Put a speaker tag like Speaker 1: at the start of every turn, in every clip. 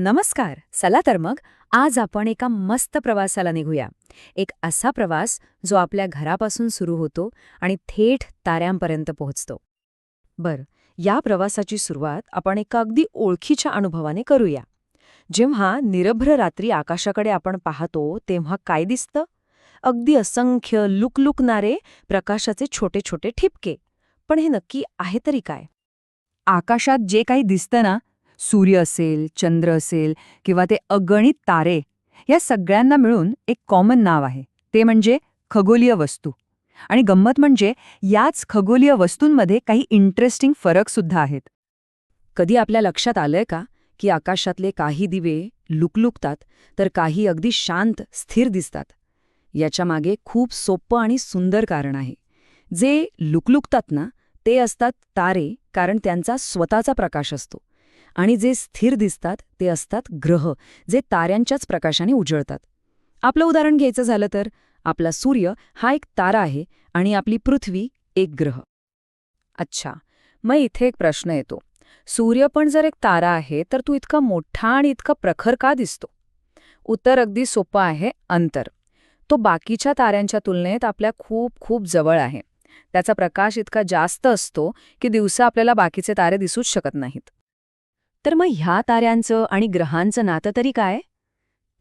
Speaker 1: नमस्कार. चला तर मग आज आपण एका मस्त प्रवासाला निघूया. एक असा प्रवास जो आपल्या घरापासून सुरू होतो आणि थेट ताऱ्यांपर्यंत पोहोचतो. बर या प्रवासाची सुरुवात आपण एका अगदी ओळखीच्या अनुभवाने करूया. जेव्हा निरभ्र रात्री आकाशाकडे आपण पाहतो तेव्हा काय दिसतं? अगदी असंख्य लुकलुकणारे प्रकाशाचे छोटे छोटे ठिपके. पण हे नक्की आहे तरी काय? आकाशात जे काही दिसतं ना सूर्य असेल चंद्र असेल किंवा ते अगणित तारे या सगळ्यांना मिळून एक कॉमन नाव आहे. ते म्हणजे खगोलीय वस्तू. आणि गंमत म्हणजे याच खगोलीय वस्तूंमध्ये काही इंटरेस्टिंग फरकसुद्धा आहेत. कधी आपल्या लक्षात आलंय का की आकाशातले काही दिवे लुकलुकतात तर काही अगदी शांत स्थिर दिसतात? याच्यामागे खूप सोपं आणि सुंदर कारण आहे. जे लुकलुकतात ना ते असतात तारे कारण त्यांचा स्वतःचा प्रकाश असतो. आणि जे स्थिर दिसतात ते असतात ग्रह जे ताऱ्यांच्याच प्रकाशाने उजळतात. आपलं उदाहरण घ्यायचं झालं तर आपला सूर्य हा एक तारा आहे आणि आपली पृथ्वी एक ग्रह. अच्छा मग इथे एक प्रश्न येतो. सूर्य पण जर एक तारा आहे तर तू इतका मोठा आणि इतका प्रखर का दिसतो? उत्तर अगदी सोपं आहे अंतर. तो बाकीच्या ताऱ्यांच्या तुलनेत आपल्या खूप खूप जवळ आहे. त्याचा प्रकाश इतका जास्त असतो की दिवसा आपल्याला बाकीचे तारे दिसूच शकत नाहीत. तर मग ह्या ताऱ्यांचं आणि ग्रहांचं नातं तरी काय?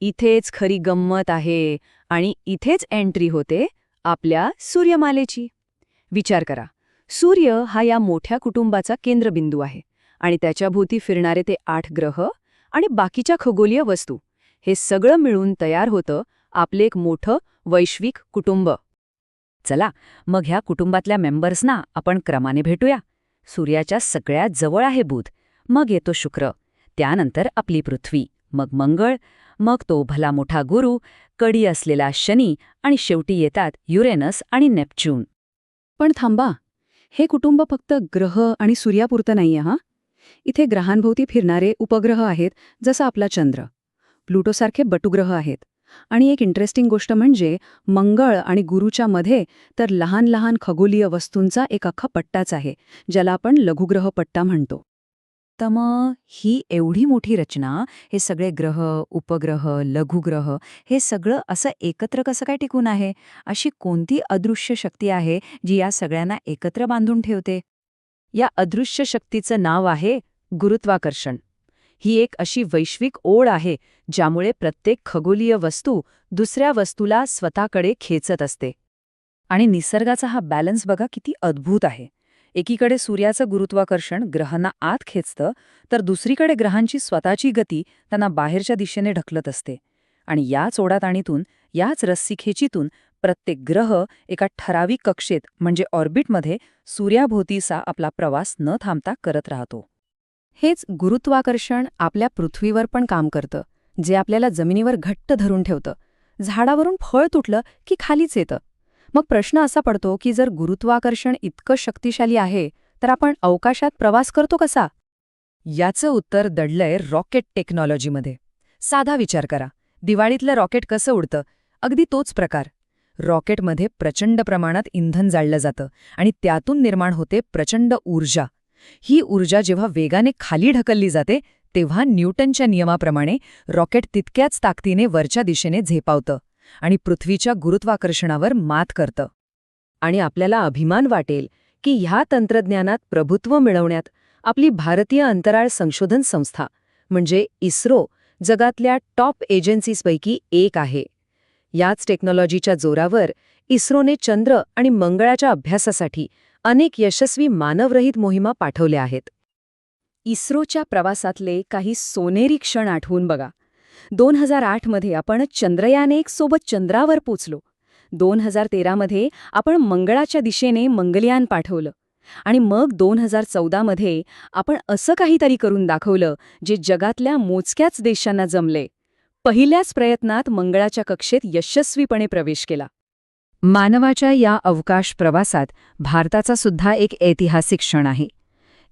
Speaker 1: इथेच खरी गंमत आहे आणि इथेच एंट्री होते आपल्या सूर्यमालेची. विचार करा सूर्य हा या मोठ्या कुटुंबाचा केंद्रबिंदू आहे आणि त्याच्याभोवती फिरणारे ते आठ ग्रह आणि बाकीच्या खगोलीय वस्तू. हे सगळं मिळून तयार होतं आपले एक मोठं वैश्विक कुटुंब. चला मग ह्या कुटुंबातल्या मेंबर्सना आपण क्रमाने भेटूया. सूर्याच्या सगळ्यात जवळ आहे बुध मग येतो शुक्र. त्यानंतर आपली पृथ्वी. मग मंगळ मग तो भला मोठा गुरु कडी असलेला शनी आणि शेवटी येतात युरेनस आणि नेपच्यून.
Speaker 2: पण थांबा हे कुटुंब फक्त ग्रह आणि सूर्यापुरतं नाहीये हा? इथे ग्रहांभोवती फिरणारे उपग्रह आहेत जसं आपला चंद्र. प्लुटोसारखे बटुग्रह आहेत. आणि एक इंटरेस्टिंग गोष्ट म्हणजे मंगळ आणि गुरुच्या मध्ये तर लहान लहान खगोलीय वस्तूंचा एक अख्खा पट्टाच आहे ज्याला आपण लघुग्रह पट्टा म्हणतो.
Speaker 1: तर मग ही एवढी मोठी रचना हे सगळे ग्रह उपग्रह लघुग्रह हे सगळं असं एकत्र कसं काय टिकून आहे? अशी कोणती अदृश्य शक्ती आहे जी या सगळ्यांना एकत्र बांधून ठेवते? या अदृश्य शक्तीचं नाव आहे गुरुत्वाकर्षण. ही एक अशी वैश्विक ओढ आहे ज्यामुळे प्रत्येक खगोलीय वस्तू दुसऱ्या वस्तूला स्वतःकडे खेचत असते. आणि निसर्गाचा हा बॅलन्स बघा किती अद्भुत आहे. एकीकडे सूर्याचं गुरुत्वाकर्षण ग्रहांना आत खेचतं तर दुसरीकडे ग्रहांची स्वतःची गती त्यांना बाहेरच्या दिशेने ढकलत असते. आणि याच ओढाताणीतून याच रस्सीखेचीतून प्रत्येक ग्रह एका ठराविक कक्षेत म्हणजे ऑर्बिटमध्ये सूर्याभोवतीचा आपला प्रवास न थांबता करत राहतो.
Speaker 2: हेच गुरुत्वाकर्षण आपल्या पृथ्वीवर पण काम करतं जे आपल्याला जमिनीवर घट्ट धरून ठेवतं. झाडावरून फळ तुटलं की खालीच येतं. मग प्रश्न असा पडतो की जर गुरुत्वाकर्षण इतकं शक्तिशाली आहे तर आपण अवकाशात प्रवास करतो कसा?
Speaker 1: याचं उत्तर दडलंय रॉकेट टेक्नॉलॉजीमध्ये. साधा विचार करा. दिवाळीतलं रॉकेट कसं उडतं? अगदी तोच प्रकार. रॉकेटमध्ये प्रचंड प्रमाणात इंधन जाळलं जातं आणि त्यातून निर्माण होते प्रचंड ऊर्जा. ही ऊर्जा जेव्हा वेगाने खाली ढकलली जाते तेव्हा न्यूटनच्या नियमाप्रमाणे रॉकेट तितक्याच ताकदीने वरच्या दिशेने झेपावतं. आणि पृथ्वीच्या गुरुत्वाकर्षणावर मात करतं. आणि आपल्याला अभिमान वाटेल की ह्या तंत्रज्ञानात प्रभुत्व मिळवण्यात आपली भारतीय अंतराळ संशोधन संस्था म्हणजे इस्रो जगातल्या टॉप एजन्सीजपैकी एक आहे. याच टेक्नॉलॉजीच्या जोरावर इस्रोने चंद्र आणि मंगळाच्या अभ्यासासाठी अनेक यशस्वी मानवरहित मोहिमा पाठवल्या आहेत. इस्रोच्या प्रवासातले काही सोनेरी क्षण आठवून बघा. दोन हजार आठमध्ये आपण चंद्रयान एक सोबत चंद्रावर पोचलो. दोन हजार तेरामध्ये आपण मंगळाच्या दिशेने मंगलयान पाठवलं. आणि मग दोन हजार चौदामध्ये आपण असं काहीतरी करून दाखवलं जे जगातल्या मोजक्याच देशांना जमले. पहिल्याच प्रयत्नात मंगळाच्या कक्षेत यशस्वीपणे प्रवेश केला. मानवाच्या या अवकाश प्रवासात भारताचा सुद्धा एक ऐतिहासिक क्षण आहे.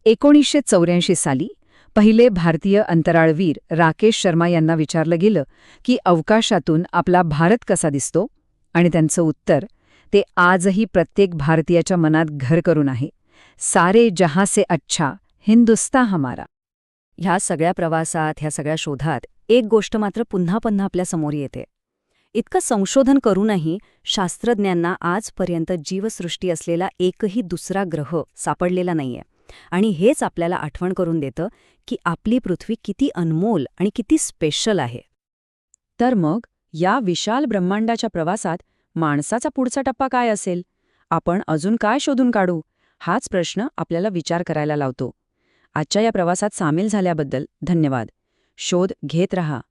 Speaker 1: एकोणीसशे चौऱ्याऐंशी साली पहिले भारतीय अंतराळवीर राकेश शर्मा यांना विचारलं गेलं की अवकाशातून आपला भारत कसा दिसतो? आणि त्यांचं उत्तर ते आजही प्रत्येक भारतीयाच्या मनात घर करून आहे. सारे जहासे अच्छा हिंदुस्ता हमारा. ह्या सगळ्या प्रवासात ह्या सगळ्या शोधात एक गोष्ट मात्र पुन्हा पुन्हा आपल्यासमोर येते. इतकं संशोधन करूनही शास्त्रज्ञांना आजपर्यंत जीवसृष्टी असलेला एकही दुसरा ग्रह सापडलेला नाहीये. आणि हेच आपल्याला आठवण करून देतं की आपली पृथ्वी किती अनमोल आणि किती स्पेशल आहे.
Speaker 2: तर मग या विशाल ब्रह्मांडाच्या प्रवासात माणसाचा पुढचा टप्पा काय असेल? आपण अजून काय शोधून काढू? हाच प्रश्न आपल्याला विचार करायला लावतो. आजच्या या प्रवासात सामील झाल्याबद्दल धन्यवाद. शोध घेत रहा.